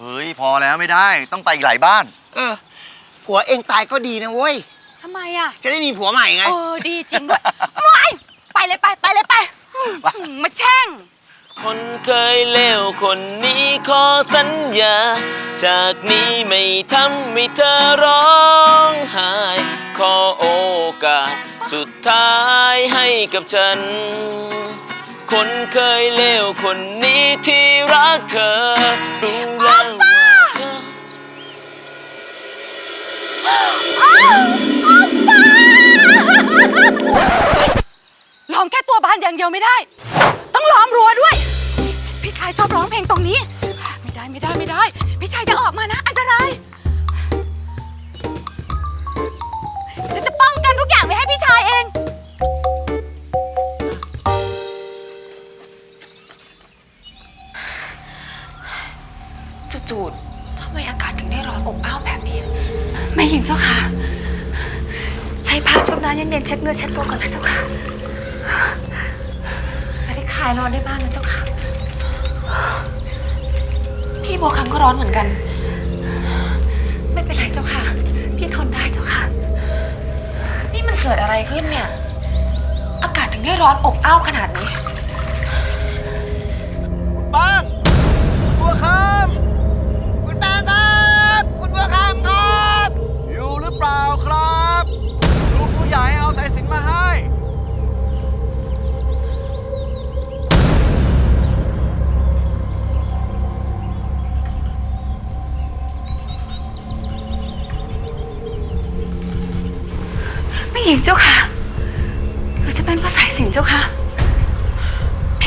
เฮ้ยพอแล้วไม่ได้ต้องไปอีกหลายบ้าน เออ ผัวเองตายก็ดีนะเว้ย ทำไมอะจะได้มีผัวใหม่ไง เออ ดีจริงด้วยไม่ไปเลยไป ไปเลยไปอืมมาแช่ง คนเคยเลวคนนี้ขอสัญญา จากนี้ไม่ทำให้เธอร้องไห้ขอโอกาสสุดท้ายให้กับฉัน คนเคยเลวคนนี้ที่รักเธอรู้แล้ว ล้อมแค่ตัวบ้านอย่างเดียวไม่ได้ ต้องล้อมรั้วด้วย พี่ชายชอบร้องเพลงตรงนี้ ไม่ได้ไม่ได้ไม่ได้ พี่ชายจะออกมานะ อันตรายจะจะป้องกันทุกอย่างไม่ให้พี่ชายเอง จู่ๆทำไมอากาศถึงได้ร้อนอบอ้าวแบบนี้ไม่หญิงเจ้าค่ะ ช้ผ้าชุบน้ำเย็นๆเช็ดเนื้อเช็ดตัวก่อนนะเจ้าค่ะจะได้คลายร้อนได้บ้างนะเจ้าค่ะ พี่บัวคำก็ร้อนเหมือนกัน ไม่เป็นไรเจ้าค่ะ พี่ทนได้เจ้าค่ะ นี่มันเกิดอะไรขึ้นเนี่ย อากาศถึงได้ร้อนอบอ้าวขนาดนี้ บ้างบัวคำคุณแม่ครับ คุณบัวคำครับ อยู่หรือเปล่าครับ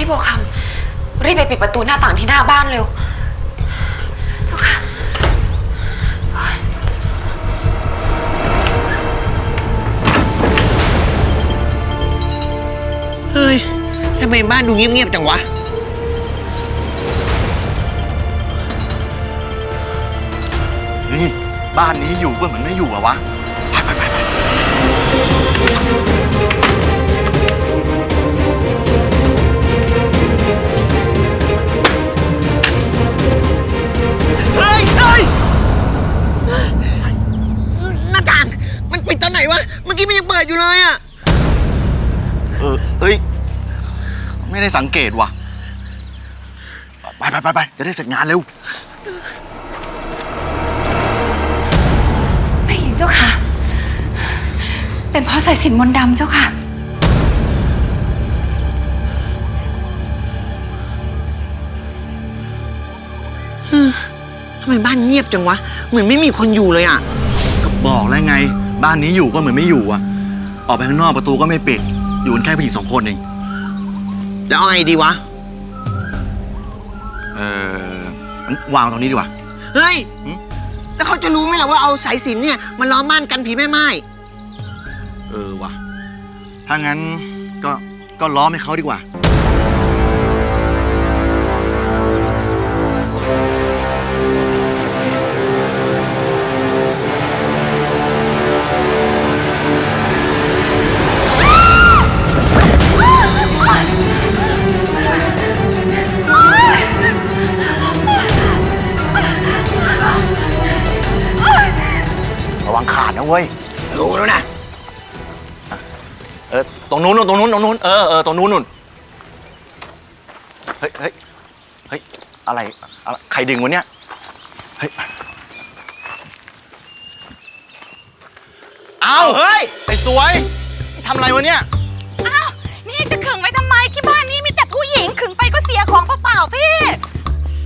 พี่บัวคำรีบไปปิดประตูหน้าต่างที่หน้าบ้านเร็ว เจ้าค่ะ เฮ้ยทำไมบ้านดูเงียบๆจังวะ นี่ บ้านนี้อยู่ก็เหมือนไม่อยู่อะวะ ไปไปไปไป มื่อกี้มันยังเปิดอยู่เลยอะเออ เฮ้ย ไม่ได้สังเกตว่ะ ไปไปไปไปจะได้เสร็จงานเร็ว ไม่หญิงเจ้าค่ะ เป็นเพราะสายสิญจนมนต์ดำเจ้าค่ะ ทำไมบ้านเงียบจังวะ เหมือนไม่มีคนอยู่เลยอะก็บอกแล้วไง บ้านนี้อยู่ก็เหมือนไม่อยู่อะออกไปข้างนอกประตูก็ไม่ปิด อยู่กันแค่ผู้หญิงสองคนเอง แล้วเอาไงดีวะ เอองั้นวางตรงนี้ดีกว่า เฮ้ยหืมแล้วเขาจะรู้ไหมล่ะว่าเอาสายสิญจนเนี่ยมาล้อมบ้านกันผีแม่ไม้เออว่ะ ถ้างั้นก็ก็ล้อมให้เขาดีกว่า ระวังขาดนะเว้ย รู้แล้วนะ เออ ตรงนู้นนู่นตรงนู้นตรงนู้น เออเออตรงนู้นนู่น เฮ้ยเฮ้ยเฮ้ย อะไรอะไร ใครดึงวะเนี่ย เฮ้ย เอาเฮ้ย ไอ้สวย ทำอะไรวะเนี่ย อ้าว นี่จะขึงไว้ทำไมที่บ้านนี้มีแต่ผู้หญิงขึงไปก็เสียของเปล่าๆพี่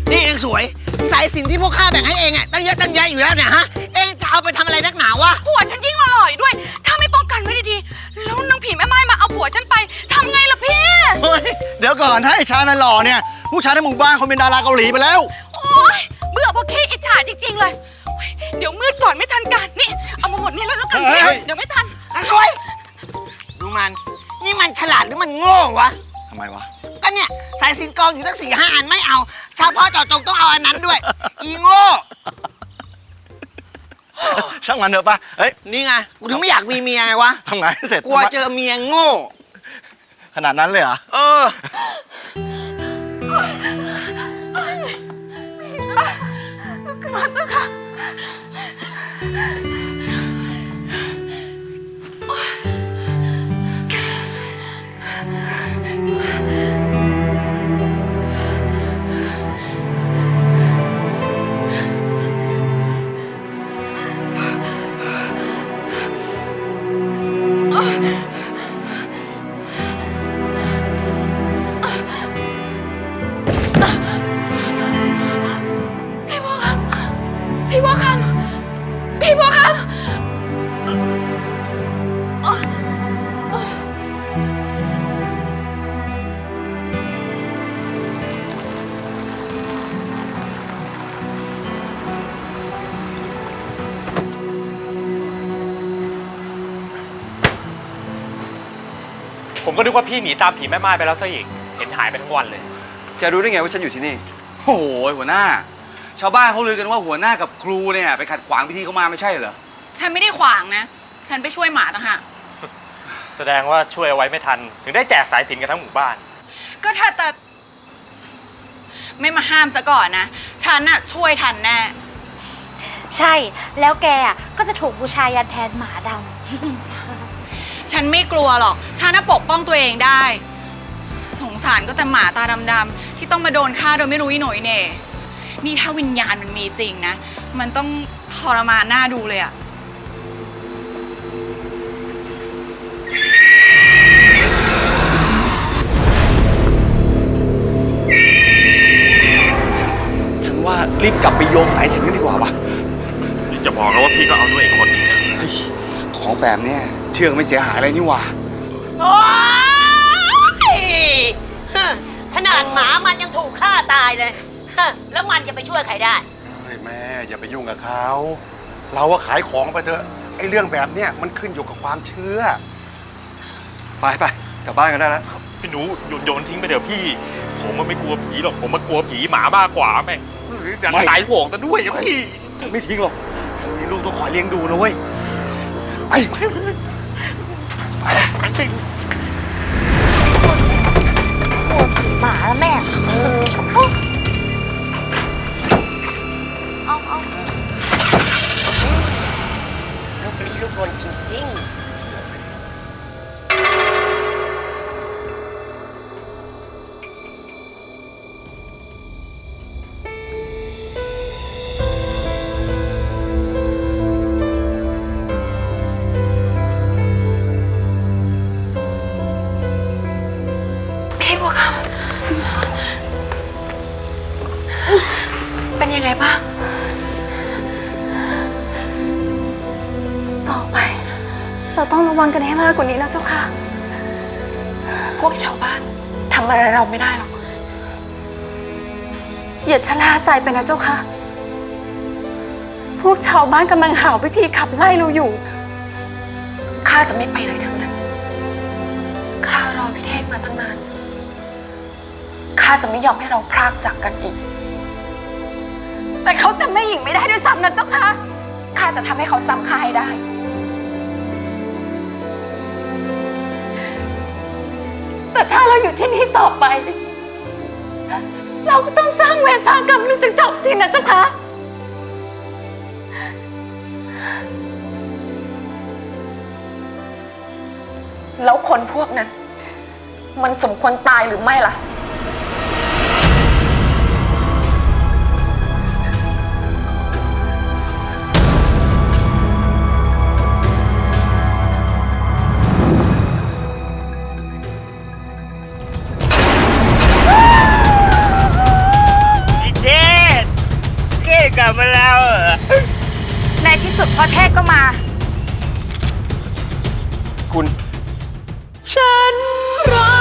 นี่เองสวย สายสิญจนที่พวกข้าแบ่งให้เองอะตั้งเยอะตั้งแยะอยู่แล้วเนี่ยฮะ เอง จะเอาไปทำอะไรนักหนาวะ ผัวฉันยิ่งอร่อยด้วย ถ้าไม่ป้องกันไว้ดีๆ แล้วนางผีแม่ไม้มาเอาผัวฉันไปทำไงล่ะพี่ เฮ้ย เดี๋ยวก่อนถ้าไอ้ชายมันหล่อเนี่ย ผู้ชายในหมู่บ้านเขาเป็นดาราเกาหลีไปแล้ว โอ๊ย เบื่อพวกขี้อิจฉาจริงๆเลยโอ๊ยเดี๋ยวมืดก่อนไม่ทันการนี่ เอามาหมดนี่เลยแล้วกันเฮ้ย เดี๋ยวไม่ทัน นางสวย ดูมัน นี่มันฉลาดหรือมันโง่วะ ทำไมวะ ก็เนี่ย สายสินกองอยู่ตั้งสี่ห้าอันไม่เอาเฉพาะเจาะจงต้องเอาอันนั้นด้วย อีโง่ ช่างมันเถอะป่ะเฮ้ยนี่ไงกูถึงไม่อยากมีเมียไงวะทำไงให้เสร็จกลัวเจอเมียโง่ขนาดนั้นเลยเหรอเออ ก็นึกว่าพี่หนีตามผีแม่ไม้ไปแล้วซะอีก เห็นหายไปทั้งวันเลย แกรู้ได้ไงว่าฉันอยู่ที่นี่ โอ้โหหัวหน้า ชาวบ้านเขาลือกันว่าหัวหน้ากับครูเนี่ยไปขัดขวางพิธีเขามาไม่ใช่เหรอ ฉันไม่ได้ขวางนะ ฉันไปช่วยหมาต่างหากแสดงว่าช่วยเอาไว้ไม่ทัน ถึงได้แจกสายสิญจนกันทั้งหมู่บ้าน ก็ถ้าแต่ไม่มาห้ามซะก่อนนะ ฉันน่ะช่วยทันแน่ ใช่ แล้วแกอะก็จะถูกบูชายันแทนหมาด ฉันไม่กลัวหรอก ฉันน่ะปกป้องตัวเองได้ สงสารก็แต่หมาตาดำๆที่ต้องมาโดนฆ่าโดยไม่รู้อีหน่อยเน่ นี่ถ้าวิญญาณมันมีจริงนะ มันต้องทรมานหน้าดูเลยอะฉันว่ารีบกลับไปโยงสายสิญจนกันดีกว่าวะ นี่จะบอกแล้วว่าพี่ก็เอาด้วยอีกคนหนึงเนี่ยเฮ้ยของแบบเนี้ย เชื่อไม่เสียหายอะไรนี่หว่า โอ๊ยฮะขนาดหมามันยังถูกฆ่าตายเลยฮะแล้วมันจะไปช่วยใครได้ เฮ้ยแม่อย่าไปยุ่งกับเขา เราก็ขายของไปเถอะไอ้เรื่องแบบเนี้ยมันขึ้นอยู่กับความเชื่อ ไปไปกลับบ้านกันได้แล้ว พี่หนูโยนโยนทิ้งไปเดี๋ยวพี่ ผมมันไม่กลัวผีหรอกผมมากลัวผีหมามากกว่าแม่งอย่างไม่ ตายโหงซะด้วยอะพี่ฉันไม่ทิ้งหรอกฉันมีลูกต้องคอยเลี้ยงดูนะเว้ยไปำกลัวผีหมาแล้วแม่เออเอาเอาลูกนี้ลูกคนจริงๆ ไงบ้าง ต่อไป เราต้องระวังกันให้มากกว่านี้นะเจ้าค่ะ พวกชาวบ้านทำอะไรเราไม่ได้หรอก อย่าชะล่าใจไปนะเจ้าค่ะ พวกชาวบ้านกำลังหาวิธีขับไล่เราอยู่ ข้าจะไม่ไปไหนทั้งนั้น ข้ารอพิเทศมาตั้งนาน ข้าจะไม่ยอมให้เราพรากจากกันอีก แต่เขาจำแม่หญิงไม่ได้ด้วยซ้ำนะเจ้าค่ะข้าจะทำให้เขาจำข้าให้ได้ แต่ถ้าเราอยู่ที่นี่ต่อไป เราก็ต้องสร้างเวรสร้างกรรมรู้จักจบสินะเจ้าค่ะแล้วคนพวกนั้น มันสมควรตายหรือไม่ล่ะ สุดพ่อเทพก็มา คุณ ฉันรัก